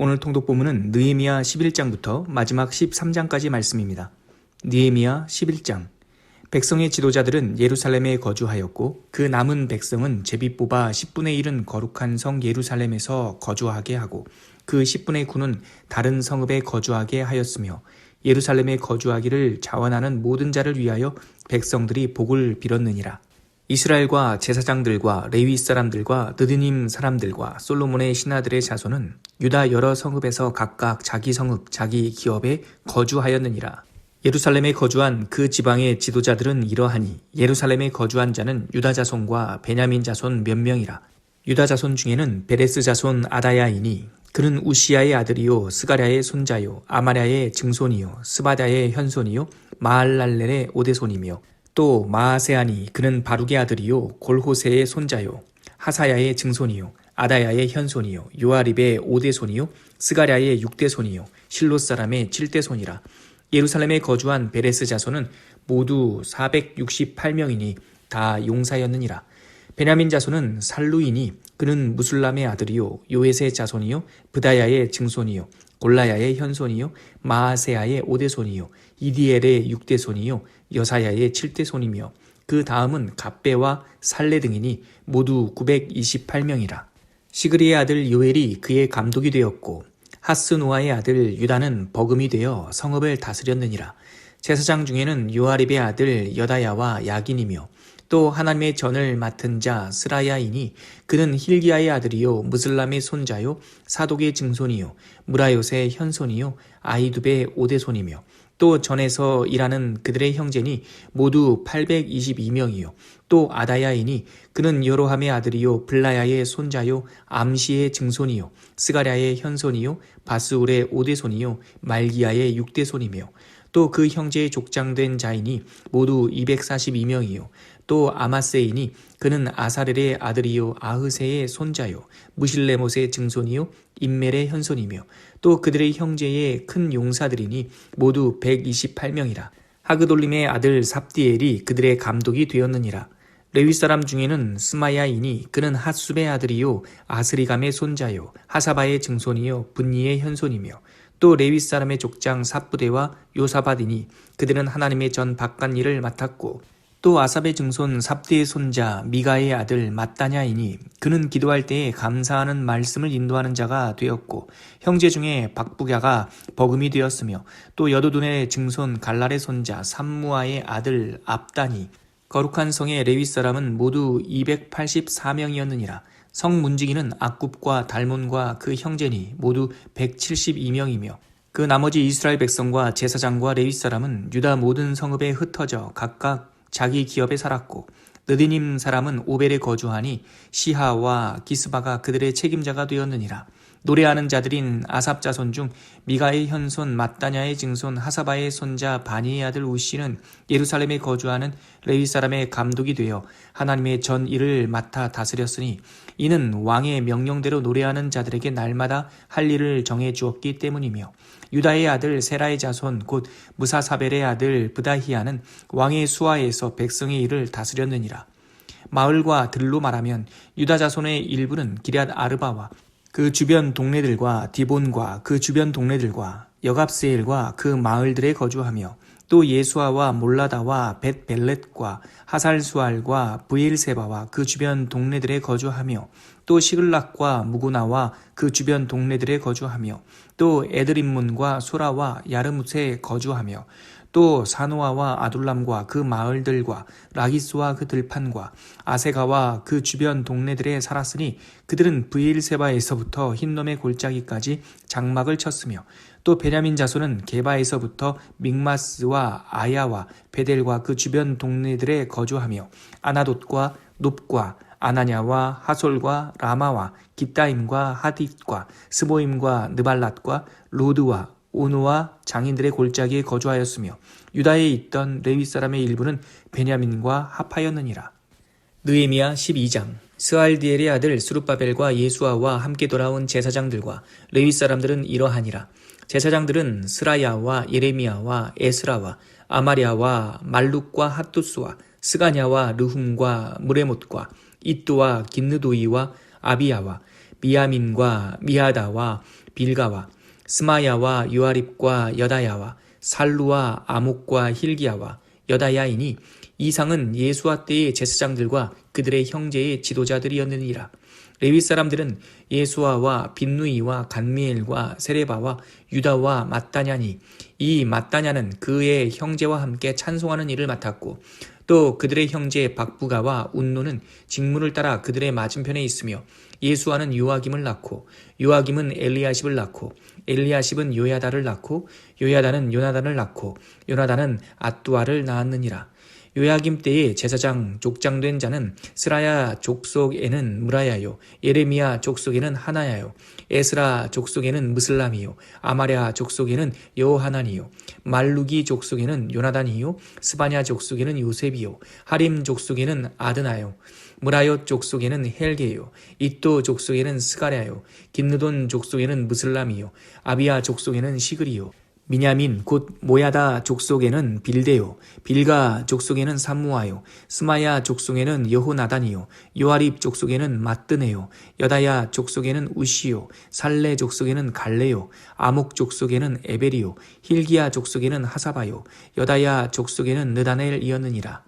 오늘 통독 본문은 느헤미야 11장부터 마지막 13장까지 말씀입니다. 느헤미야 11장 백성의 지도자들은 예루살렘에 거주하였고 그 남은 백성은 제비 뽑아 10분의 1은 거룩한 성 예루살렘에서 거주하게 하고 그 10분의 9는 다른 성읍에 거주하게 하였으며 예루살렘에 거주하기를 자원하는 모든 자를 위하여 백성들이 복을 빌었느니라. 이스라엘과 제사장들과 레위 사람들과 느드님 사람들과 솔로몬의 신하들의 자손은 유다 여러 성읍에서 각각 자기 성읍, 자기 기업에 거주하였느니라. 예루살렘에 거주한 그 지방의 지도자들은 이러하니 예루살렘에 거주한 자는 유다 자손과 베냐민 자손 몇 명이라. 유다 자손 중에는 베레스 자손 아다야이니 그는 우시야의 아들이요 스가랴의 손자요 아마랴의 증손이요 스바다의 현손이요 마알랄렐의 오대손이며 또 마아세아니 그는 바룩의 아들이요 골호세의 손자요 하사야의 증손이요 아다야의 현손이요 요아립의 오대손이요 스가랴의 육대손이요 실로 사람의 칠대손이라. 예루살렘에 거주한 베레스 자손은 모두 468명이니 다 용사였느니라. 베냐민 자손은 살루이니 그는 무술람의 아들이요 요에스의 자손이요 브다야의 증손이요 골라야의 현손이요 마아세아의 오대손이요 이디엘의 육대손이요 여사야의 칠대손이며 그 다음은 갑배와 살레 등이니 모두 928명이라. 시그리의 아들 요엘이 그의 감독이 되었고 하스노아의 아들 유다는 버금이 되어 성읍을 다스렸느니라. 제사장 중에는 요아립의 아들 여다야와 야긴이며 또 하나님의 전을 맡은 자 스라야이니 그는 힐기야의 아들이요 무슬람의 손자요 사독의 증손이요 무라요의 현손이요 아이두베의 오대손이며 또 전에서 일하는 그들의 형제니 모두 822명이요. 또 아다야이니 그는 여로함의 아들이요. 블라야의 손자요. 암시의 증손이요. 스가랴의 현손이요. 바스울의 오대손이요. 말기야의 육대손이며 또 그 형제의 족장된 자이니 모두 242명이요 또 아마세이니 그는 아사렐의 아들이요 아흐세의 손자요 무실레못의 증손이요 인멜의 현손이며 또 그들의 형제의 큰 용사들이니 모두 128명이라. 하그돌림의 아들 삽디엘이 그들의 감독이 되었느니라. 레위 사람 중에는 스마야이니 그는 핫숲의 아들이요 아스리감의 손자요 하사바의 증손이요 분니의 현손이며 또 레위 사람의 족장 삽부대와 요사바디니 그들은 하나님의 전 바깥 일을 맡았고 또 아삽의 증손 삽디의 손자 미가의 아들 마따냐이니 그는 기도할 때에 감사하는 말씀을 인도하는 자가 되었고 형제 중에 박부갸가 버금이 되었으며 또 여도둔의 증손 갈랄의 손자 삼무아의 아들 압다니 거룩한 성의 레위 사람은 모두 284명이었느니라. 성 문지기는 악굽과 달몬과 그 형제니 모두 172명이며 그 나머지 이스라엘 백성과 제사장과 레위 사람은 유다 모든 성읍에 흩어져 각각 자기 기업에 살았고 느디님 사람은 오벨에 거주하니 시하와 기스바가 그들의 책임자가 되었느니라. 노래하는 자들인 아삽 자손 중 미가의 현손 마따냐의 증손 하사바의 손자 바니의 아들 우시는 예루살렘에 거주하는 레위 사람의 감독이 되어 하나님의 전 일을 맡아 다스렸으니 이는 왕의 명령대로 노래하는 자들에게 날마다 할 일을 정해 주었기 때문이며 유다의 아들 세라의 자손 곧 무사사벨의 아들 브다히아는 왕의 수하에서 백성의 일을 다스렸느니라. 마을과 들로 말하면 유다 자손의 일부는 기럇 아르바와 그 주변 동네들과 디본과 그 주변 동네들과 여갑세일과 그 마을들에 거주하며 또 예수아와 몰라다와 벳벨렛과 하살수알과 브엘세바와 그 주변 동네들에 거주하며 또 시글락과 무구나와 그 주변 동네들에 거주하며 또 에드림문과 소라와 야르무스에 거주하며 또 사노아와 아둘람과 그 마을들과 라기스와 그 들판과 아세가와 그 주변 동네들에 살았으니 그들은 브일세바에서부터 흰놈의 골짜기까지 장막을 쳤으며 또 베냐민 자손은 게바에서부터 믹마스와 아야와 베델과 그 주변 동네들에 거주하며 아나돗과 높과 아나냐와 하솔과 라마와 기타임과 하딧과 스보임과 느발랏과 로드와 오누와 장인들의 골짜기에 거주하였으며 유다에 있던 레위 사람의 일부는 베냐민과 합하였느니라. 느에미야 12장 스알디엘의 아들 수룹바벨과 예수아와 함께 돌아온 제사장들과 레위 사람들은 이러하니라. 제사장들은 스라야와 예레미야와 에스라와 아마리아와 말룩과 핫두스와 스가냐와 르훔과 무레못과 이뚜와 긴느도이와 아비야와 미야민과 미하다와 빌가와 스마야와 유아립과 여다야와 살루와 아목과 힐기야와 여다야이니 이상은 예수와 때의 제사장들과 그들의 형제의 지도자들이었느니라. 레위 사람들은 예수아와 빈누이와 간미엘과 세레바와 유다와 마따냐니 이 마따냐는 그의 형제와 함께 찬송하는 일을 맡았고 또 그들의 형제 박부가와 운노는 직문을 따라 그들의 맞은편에 있으며 예수아는 요아김을 낳고 요아김은 엘리야십을 낳고 엘리야십은 요야다를 낳고 요야다는 요나단을 낳고 요나단은 앗두아를 낳았느니라. 요야김 때에 제사장 족장된 자는 스라야 족속에는 무라야요 예레미야 족속에는 하나야요 에스라 족속에는 무슬람이요 아마랴 족속에는 여호하나니요 말루기 족속에는 요나단이요 스바냐 족속에는 요셉이요 하림 족속에는 아드나요 무라요 족속에는 헬게요 이또 족속에는 스가랴요 긴느돈 족속에는 무슬람이요 아비야 족속에는 시그리요 미냐민 곧 모야다 족속에는 빌데요 빌가 족속에는 삼무아요 스마야 족속에는 여호나단이요 요아립 족속에는 마뜨네요 여다야 족속에는 우시요 살레 족속에는 갈레요 아목 족속에는 에베리요 힐기야 족속에는 하사바요 여다야 족속에는 느다넬이었느니라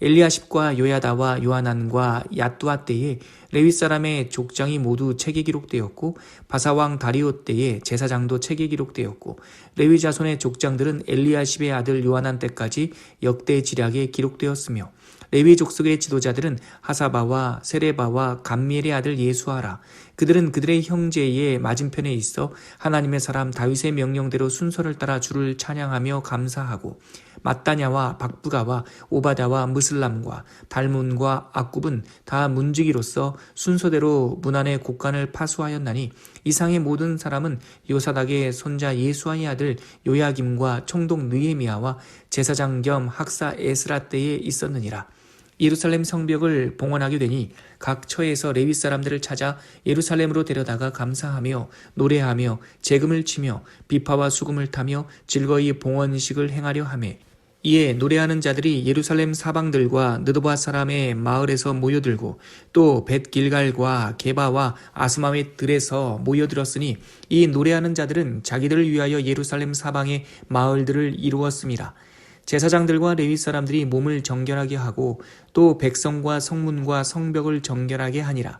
엘리야십과 요야다와 요하난과 야뚜아 때에 레위 사람의 족장이 모두 책에 기록되었고 바사왕 다리오 때에 제사장도 책에 기록되었고 레위 자손의 족장들은 엘리야십의 아들 요하난 때까지 역대 지략에 기록되었으며 레위 족속의 지도자들은 하사바와 세레바와 감미엘의 아들 예수하라 그들은 그들의 형제의 맞은편에 있어 하나님의 사람 다윗의 명령대로 순서를 따라 주를 찬양하며 감사하고 마따냐와 박부가와 오바다와 무슬람과 달문과 악굽은 다 문지기로서 순서대로 문안의 곡간을 파수하였나니 이상의 모든 사람은 요사닥의 손자 예수아의 아들 요야김과 총독 느에미아와 제사장 겸 학사 에스라 때에 있었느니라. 예루살렘 성벽을 봉헌하게 되니 각 처에서 레위 사람들을 찾아 예루살렘으로 데려다가 감사하며 노래하며 재금을 치며 비파와 수금을 타며 즐거이 봉헌식을 행하려 하매 이에 노래하는 자들이 예루살렘 사방들과 느도바 사람의 마을에서 모여들고 또 벳길갈과 게바와 아스마의 들에서 모여들었으니 이 노래하는 자들은 자기들을 위하여 예루살렘 사방의 마을들을 이루었습니다. 제사장들과 레위 사람들이 몸을 정결하게 하고 또 백성과 성문과 성벽을 정결하게 하니라.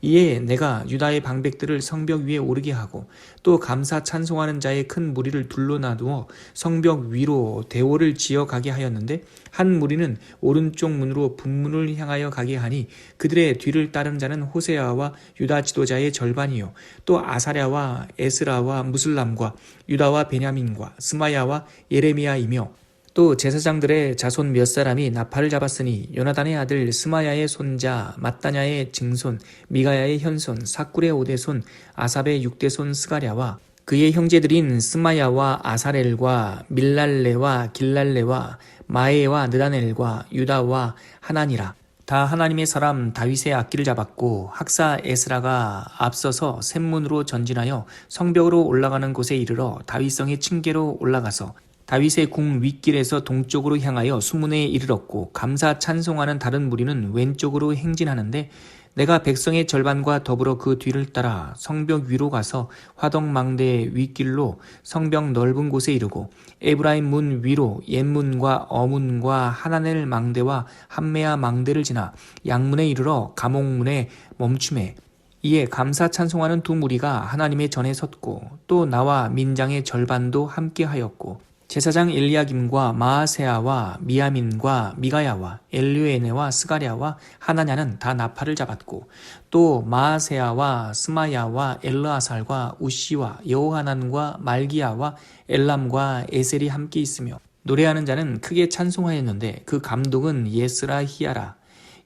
이에 내가 유다의 방백들을 성벽 위에 오르게 하고 또 감사 찬송하는 자의 큰 무리를 둘러놔두어 성벽 위로 대오를 지어 가게 하였는데 한 무리는 오른쪽 문으로 분문을 향하여 가게 하니 그들의 뒤를 따른 자는 호세아와 유다 지도자의 절반이요 또 아사랴와 에스라와 무슬람과 유다와 베냐민과 스마야와 예레미야이며 또 제사장들의 자손 몇 사람이 나팔을 잡았으니 요나단의 아들 스마야의 손자 마따냐의 증손 미가야의 현손 사꿀의 오대손 아삽의 육대손 스가랴와 그의 형제들인 스마야와 아사렐과 밀랄레와 길랄레와 마에와 느다넬과 유다와 하나니라. 다 하나님의 사람 다윗의 악기를 잡았고 학사 에스라가 앞서서 샘문으로 전진하여 성벽으로 올라가는 곳에 이르러 다윗성의 층계로 올라가서 다윗의 궁 윗길에서 동쪽으로 향하여 수문에 이르렀고 감사 찬송하는 다른 무리는 왼쪽으로 행진하는데 내가 백성의 절반과 더불어 그 뒤를 따라 성벽 위로 가서 화덕망대 윗길로 성벽 넓은 곳에 이르고 에브라임 문 위로 옛문과 어문과 하나넬 망대와 한메아 망대를 지나 양문에 이르러 감옥문에 멈춤에 이에 감사 찬송하는 두 무리가 하나님의 전에 섰고 또 나와 민장의 절반도 함께 하였고 제사장 엘리야김과 마아세아와 미야민과 미가야와 엘류에네와 스가랴와 하나냐는 다 나팔을 잡았고 또 마아세아와 스마야와 엘르아살과 우시와 여호하난과 말기야와 엘람과 에셀이 함께 있으며 노래하는 자는 크게 찬송하였는데 그 감독은 예스라 히야라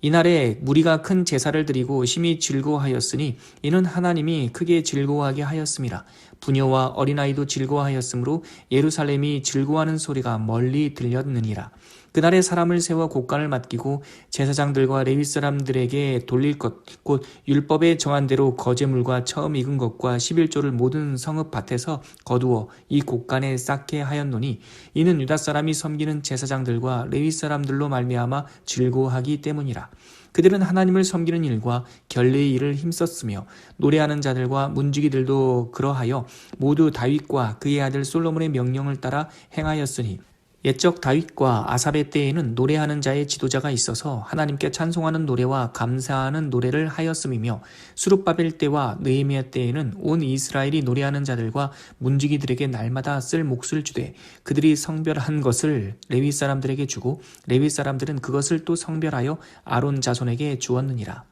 이날에 무리가 큰 제사를 드리고 심히 즐거워하였으니 이는 하나님이 크게 즐거워하게 하였습니다. 부녀와 어린아이도 즐거워하였으므로 예루살렘이 즐거워하는 소리가 멀리 들렸느니라. 그날에 사람을 세워 곡간을 맡기고 제사장들과 레위 사람들에게 돌릴 것 곧 율법에 정한 대로 거제물과 처음 익은 것과 11조를 모든 성읍 밭에서 거두어 이 곡간에 쌓게 하였노니 이는 유다 사람이 섬기는 제사장들과 레위 사람들로 말미암아 즐거워하기 때문이라. 그들은 하나님을 섬기는 일과 결례의 일을 힘썼으며 노래하는 자들과 문지기들도 그러하여 모두 다윗과 그의 아들 솔로몬의 명령을 따라 행하였으니 옛적 다윗과 아삽의 때에는 노래하는 자의 지도자가 있어서 하나님께 찬송하는 노래와 감사하는 노래를 하였음이며 수룹바벨 때와 느헤미야 때에는 온 이스라엘이 노래하는 자들과 문지기들에게 날마다 쓸 몫을 주되 그들이 성별한 것을 레위 사람들에게 주고 레위 사람들은 그것을 또 성별하여 아론 자손에게 주었느니라.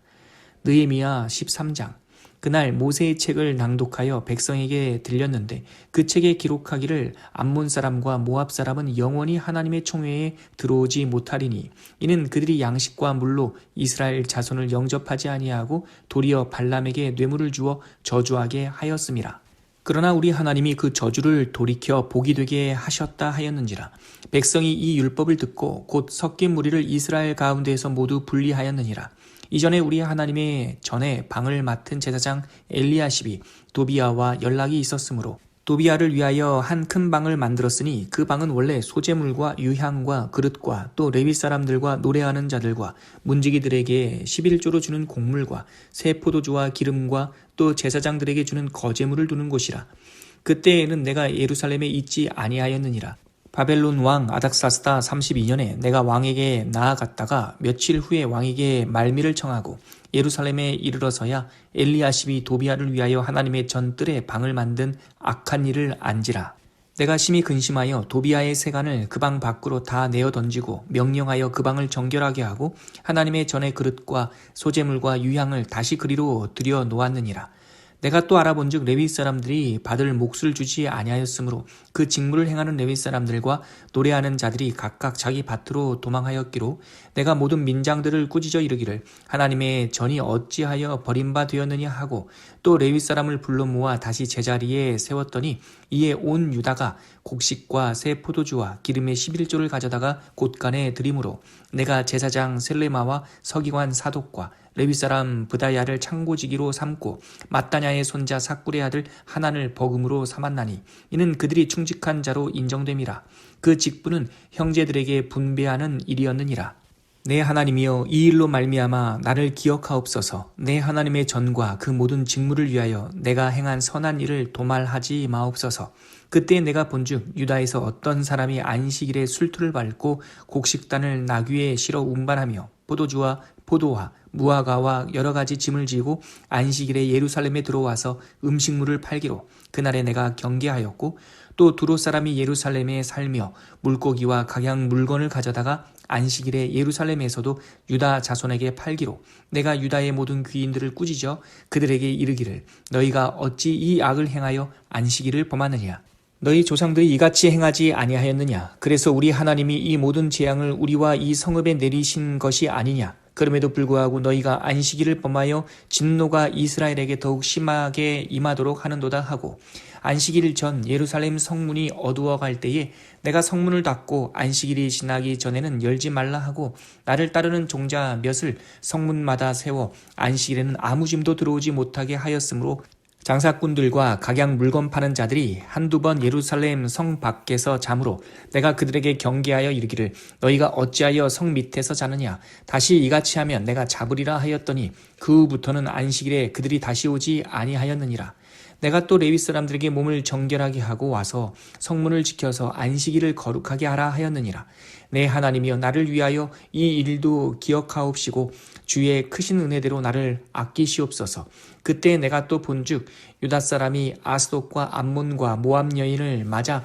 느헤미야 13장 그날 모세의 책을 낭독하여 백성에게 들렸는데 그 책에 기록하기를 암몬 사람과 모압 사람은 영원히 하나님의 총회에 들어오지 못하리니 이는 그들이 양식과 물로 이스라엘 자손을 영접하지 아니하고 도리어 발람에게 뇌물을 주어 저주하게 하였음이라. 그러나 우리 하나님이 그 저주를 돌이켜 복이 되게 하셨다 하였는지라 백성이 이 율법을 듣고 곧 섞인 무리를 이스라엘 가운데에서 모두 분리하였느니라 이전에 우리 하나님의 전에 방을 맡은 제사장 엘리야십이 도비아와 연락이 있었으므로 도비아를 위하여 한 큰 방을 만들었으니 그 방은 원래 소재물과 유향과 그릇과 또 레위 사람들과 노래하는 자들과 문지기들에게 11조로 주는 곡물과 새 포도주와 기름과 또 제사장들에게 주는 거제물을 두는 곳이라. 그때에는 내가 예루살렘에 있지 아니하였느니라 바벨론 왕 아닥사스다 32년에 내가 왕에게 나아갔다가 며칠 후에 왕에게 말미를 청하고 예루살렘에 이르러서야 엘리야십이 도비아를 위하여 하나님의 전뜰에 방을 만든 악한 일을 안지라. 내가 심히 근심하여 도비아의 세간을 그 방 밖으로 다 내어 던지고 명령하여 그 방을 정결하게 하고 하나님의 전의 그릇과 소재물과 유향을 다시 그리로 들여 놓았느니라. 내가 또 알아본즉 레위 사람들이 받을 몫을 주지 아니하였으므로 그 직무를 행하는 레위 사람들과 노래하는 자들이 각각 자기 밭으로 도망하였기로 내가 모든 민장들을 꾸짖어 이르기를 하나님의 전이 어찌하여 버림바 되었느냐 하고 또 레위 사람을 불러 모아 다시 제자리에 세웠더니 이에 온 유다가 곡식과 새 포도주와 기름의 11조를 가져다가 곳간에 드림으로 내가 제사장 셀레마와 서기관 사독과 레위 사람 브다야를 창고지기로 삼고 마따냐의 손자 사꿀의 아들 하난을 버금으로 삼았나니 이는 그들이 충직한 자로 인정됨이라. 그 직분은 형제들에게 분배하는 일이었느니라 내 하나님이여 이 일로 말미암아 나를 기억하옵소서. 내 하나님의 전과 그 모든 직무를 위하여 내가 행한 선한 일을 도말하지 마옵소서. 그때 내가 본즉 유다에서 어떤 사람이 안식일에 술투를 밟고 곡식단을 나귀에 실어 운반하며 포도주와 포도와 무화과와 여러 가지 짐을 지고 안식일에 예루살렘에 들어와서 음식물을 팔기로 그날에 내가 경계하였고 또 두로 사람이 예루살렘에 살며 물고기와 각양 물건을 가져다가 안식일에 예루살렘에서도 유다 자손에게 팔기로 내가 유다의 모든 귀인들을 꾸짖어 그들에게 이르기를 너희가 어찌 이 악을 행하여 안식일을 범하느냐 너희 조상들이 이같이 행하지 아니하였느냐? 그래서 우리 하나님이 이 모든 재앙을 우리와 이 성읍에 내리신 것이 아니냐? 그럼에도 불구하고 너희가 안식일을 범하여 진노가 이스라엘에게 더욱 심하게 임하도록 하는도다 하고 안식일 전 예루살렘 성문이 어두워 갈 때에 내가 성문을 닫고 안식일이 지나기 전에는 열지 말라 하고 나를 따르는 종자 몇을 성문마다 세워 안식일에는 아무 짐도 들어오지 못하게 하였으므로 장사꾼들과 각양 물건 파는 자들이 한두 번 예루살렘 성 밖에서 잠으로 내가 그들에게 경계하여 이르기를 너희가 어찌하여 성 밑에서 자느냐? 다시 이같이 하면 내가 잡으리라 하였더니 그 후부터는 안식일에 그들이 다시 오지 아니하였느니라. 내가 또 레위 사람들에게 몸을 정결하게 하고 와서 성문을 지켜서 안식일을 거룩하게 하라 하였느니라. 내 하나님이여 나를 위하여 이 일도 기억하옵시고 주의 크신 은혜대로 나를 아끼시옵소서. 그때 내가 또 본즉 유다 사람이 아스돗과 암몬과 모압 여인을 맞아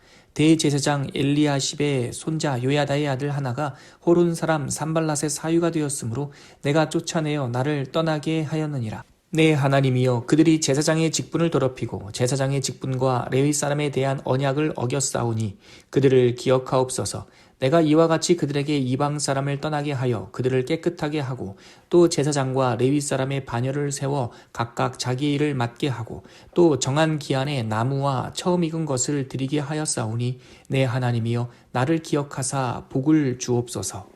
대제사장 엘리야십의 손자 요야다의 아들 하나가 호론 사람 산발랏의 사유가 되었으므로 내가 쫓아내어 나를 떠나게 하였느니라. 내 하나님이여 그들이 제사장의 직분을 더럽히고 제사장의 직분과 레위 사람에 대한 언약을 어겼사오니 그들을 기억하옵소서 내가 이와 같이 그들에게 이방 사람을 떠나게 하여 그들을 깨끗하게 하고 또 제사장과 레위 사람의 반열을 세워 각각 자기 일을 맡게 하고 또 정한 기한에 나무와 처음 익은 것을 드리게 하였사오니 내 하나님이여 나를 기억하사 복을 주옵소서